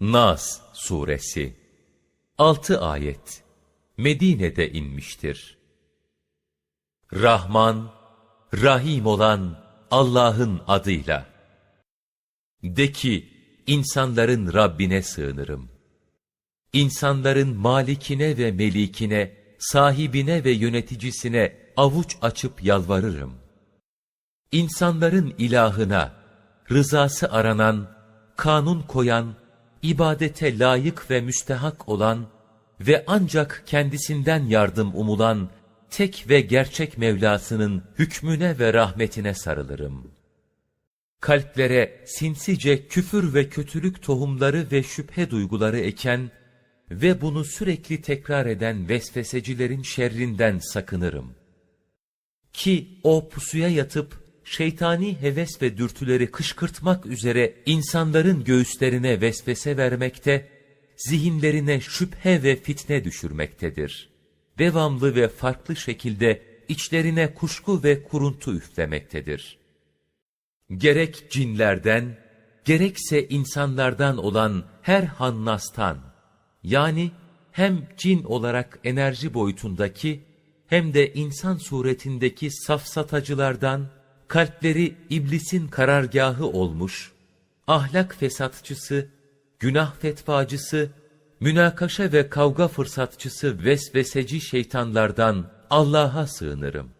Nas Suresi 6 ayet Medine'de inmiştir. Rahman, Rahim olan Allah'ın adıyla. De ki, insanların Rabbine sığınırım. İnsanların malikine ve melikine, sahibine ve yöneticisine avuç açıp yalvarırım. İnsanların ilahına, rızası aranan, kanun koyan, ibadete layık ve müstehak olan ve ancak kendisinden yardım umulan tek ve gerçek Mevlasının hükmüne ve rahmetine sarılırım. Kalplere sinsice küfür ve kötülük tohumları ve şüphe duyguları eken ve bunu sürekli tekrar eden vesvesecilerin şerrinden sakınırım. Ki o pusuya yatıp şeytani heves ve dürtüleri kışkırtmak üzere insanların göğüslerine vesvese vermekte, zihinlerine şüphe ve fitne düşürmektedir. Devamlı ve farklı şekilde içlerine kuşku ve kuruntu üflemektedir. Gerek cinlerden, gerekse insanlardan olan her hannastan, yani hem cin olarak enerji boyutundaki, hem de insan suretindeki safsatacılardan, kalpleri iblisin karargahı olmuş, ahlak fesatçısı, günah fetvacısı, münakaşa ve kavga fırsatçısı vesveseci şeytanlardan Allah'a sığınırım.